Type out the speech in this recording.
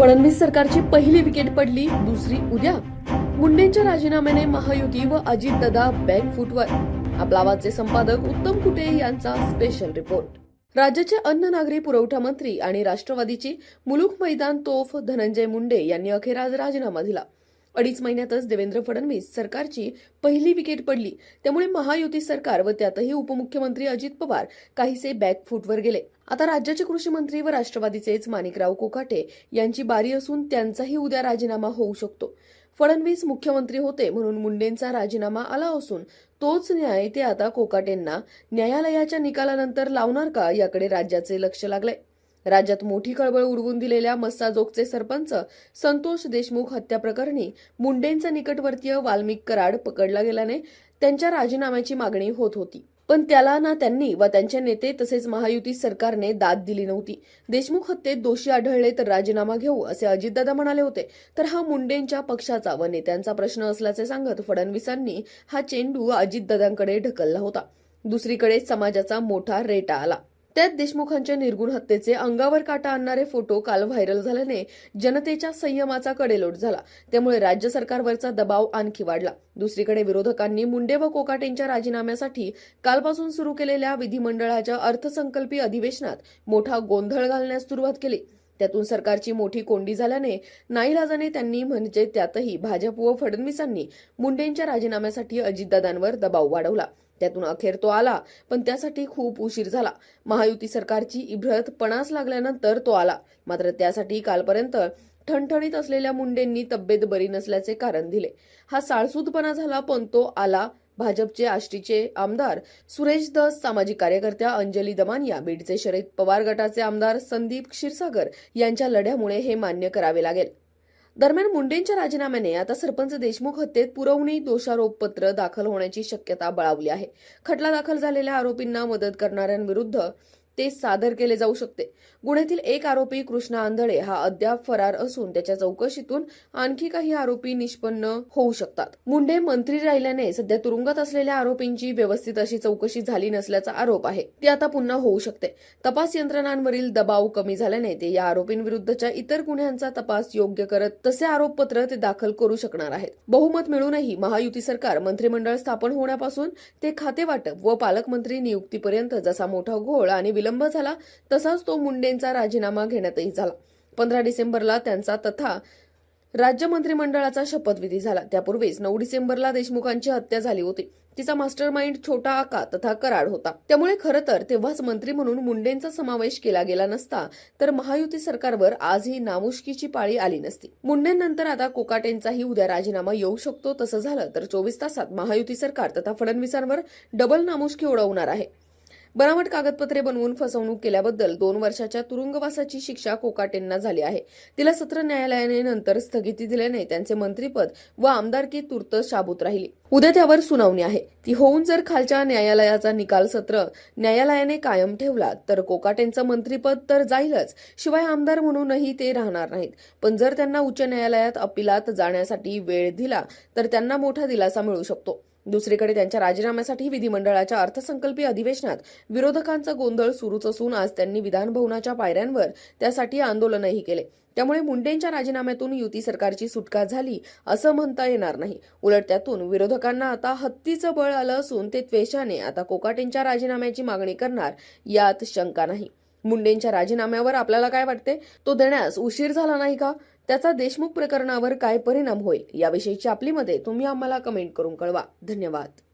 फडणवीस सरकारची पहिली विकेट पडली दुसरी उद्या. मुंडेंच्या राजीनाम्याने महायुती व अजितदादा बॅक फुटवर. आपला आवाजचे संपादक उत्तम कुटे यांचा स्पेशल रिपोर्ट राज्याचे अन्न नागरी पुरवठा मंत्री आणि राष्ट्रवादीची मुलुक मैदान तोफ धनंजय मुंडे यांनी अखेर आज राजीनामा दिला. अडीच महिन्यातच देवेंद्र फडणवीस सरकारची पहिली विकेट पडली. त्यामुळे महायुती सरकार व त्यातही उपमुख्यमंत्री अजित पवार काहीसे बॅकफूटवर गेले. आता राज्याचे कृषी मंत्री व राष्ट्रवादीचेच माणिकराव कोकाटे यांची बारी असून त्यांचाही उद्या राजीनामा होऊ शकतो. फडणवीस मुख्यमंत्री होते म्हणून मुंडेंचा राजीनामा आला असून तोच न्याय ते आता कोकाटेंना न्यायालयाच्या निकालानंतर लावणार का याकडे राज्याचे लक्ष लागले राज्यात मोठी खळबळ उडवून दिलेल्या मस्साजोगचे सरपंच संतोष देशमुख हत्या प्रकरणी मुंडेंचा निकटवर्तीय वाल्मिक कराड पकडला गेल्याने त्यांच्या राजीनाम्याची मागणी होत होती. पण त्याला ना त्यांनी व त्यांचे नेते तसेच महायुती सरकारने दाद दिली नव्हती. देशमुख हत्येत दोषी आढळले तर राजीनामा घेऊ असे अजितदादा म्हणाले होते. तर हा मुंडेंच्या पक्षाचा व नेत्यांचा प्रश्न असल्याचे सांगत फडणवीसांनी हा चेंडू अजितदादांकडे ढकलला होता. दुसरीकडे समाजाचा मोठा रेटा आला. त्यात देशमुखांच्या निर्गुण हत्येचे अंगावर काटा आणणारे फोटो काल व्हायरल झाल्याने जनतेच्या संयमाचा कडेलोट झाला. त्यामुळे राज्य सरकारवरचा दबाव आणखी वाढला. दुसरीकडे विरोधकांनी मुंडे व कोकाटेंच्या राजीनाम्यासाठी कालपासून सुरू केलेल्या विधिमंडळाच्या अर्थसंकल्पीय अधिवेशनात मोठा गोंधळ घालण्यास सुरुवात केली. त्यातून सरकारची मोठी कोंडी झाल्याने नाईलाजाने त्यांनी म्हणजे त्यातही भाजप व फडणवीसांनी मुंडेंच्या राजीनाम्यासाठी अजितदादांवर दबाव वाढवला. त्यातून अखेर तो आला पण त्यासाठी खूप उशीर झाला. महायुती सरकारची इब्रत पणास लागल्यानंतर तो आला. मात्र त्यासाठी कालपर्यंत ठणठणीत असलेल्या मुंडेंनी तब्येत बरी नसल्याचे कारण दिले. हा साळसूदपणा झाला पण तो आला. भाजपचे आष्टीचे आमदार सुरेश दस सामाजिक कार्यकर्त्या अंजली दमानिया बीडचे शरद पवार गटाचे आमदार संदीप क्षीरसागर यांच्या लढ्यामुळे हे मान्य करावे लागेल. दरम्यान मुंडेंच्या राजीनाम्याने आता सरपंच देशमुख हत्येत पुरवणी दोषारोपपत्र दाखल होण्याची शक्यता बळावली आहे. खटला दाखल झालेल्या आरोपींना मदत करणाऱ्यांविरुद्ध ते सादर केले जाऊ शकते. गुन्ह्यातील एक आरोपी कृष्णा आंधळे हा अद्याप फरार असून त्याच्या चौकशीतून आणखी काही आरोपी निष्पन्न होऊ शकतात. मुंडे मंत्री राहिल्याने सध्या तुरुंगात असलेल्या आरोपींची व्यवस्थित अशी चौकशी झाली नसल्याचा आरोप आहे. ती आता पुन्हा होऊ शकते. तपास यंत्रणांवरील दबाव कमी झाल्याने ते या आरोपींविरुद्धच्या इतर गुन्ह्यांचा तपास योग्य करत तसे आरोपपत्र ते दाखल करू शकणार आहेत. बहुमत मिळूनही महायुती सरकार मंत्रिमंडळ स्थापन होण्यापासून ते खाते वाटप व पालकमंत्री नियुक्तीपर्यंत जसा मोठा घोळ आणि विलंब झाला तसाच तो मुंडेंचा राजीनामा घेण्यातही झाला. पंधरा डिसेंबरला त्यांचा तथा राज्य मंत्रिमंडळाचा शपथविधी झाला. त्यापूर्वीच नऊ डिसेंबरला देशमुखांची हत्या झाली होती. तिचा मास्टर माइंड छोटा आका तथा कराड होता. त्यामुळे खरं तर तेव्हाच मंत्री म्हणून मुंडेंचा समावेश केला गेला नसता तर महायुती सरकारवर आजही नामुष्कीची पाळी आली नसती. मुंडेंनंतर आता कोकाटेंचाही उद्या राजीनामा येऊ शकतो तसं झालं तर चोवीस तासात महायुती सरकार तथा फडणवीसांवर डबल नामुष्की ओढवणार आहे. बनावट कागदपत्रे बनवून फसवणूक केल्याबद्दल दोन वर्षाच्या तुरुंगवासाची शिक्षा कोकाटेंना झाली आहे. तिला सत्र न्यायालयाने नंतर स्थगिती दिल्याने त्यांचे मंत्रीपद व आमदारकी तूर्त शाबूत राहिली. उद्या त्यावर सुनावणी आहे. ती होऊन जर खालच्या न्यायालयाचा निकाल सत्र न्यायालयाने कायम ठेवला तर कोकाटेंचं मंत्रीपद तर जाईलच शिवाय आमदार म्हणूनही ते राहणार नाहीत. पण जर त्यांना उच्च न्यायालयात अपिलात जाण्यासाठी वेळ दिला तर त्यांना मोठा दिलासा मिळू शकतो. दुसरीकडे त्यांच्या राजीनाम्यासाठी विधिमंडळाच्या अर्थसंकल्पीय अधिवेशनात विरोधकांचा गोंधळ सुरूच असून आज त्यांनी विधानभवनाच्या पायऱ्यांवर त्यासाठी आंदोलनही केले. त्यामुळे मुंडेंच्या राजीनाम्यातून युती सरकारची सुटका झाली असं म्हणता येणार नाही. उलट त्यातून विरोधकांना आता हत्तीचं बळ आलं असून ते त्वेषाने आता कोकाटेंच्या राजीनाम्याची मागणी करणार यात शंका नाही. मुंडेंच्या राजीनाम्यावर आपल्याला काय वाटते? तो देण्यास उशीर झाला नाही का? त्याचा देशमुख प्रकरणावर काय परिणाम होईल याविषयीची आपली मते तुम्ही आम्हाला कमेंट करून कळवा. धन्यवाद.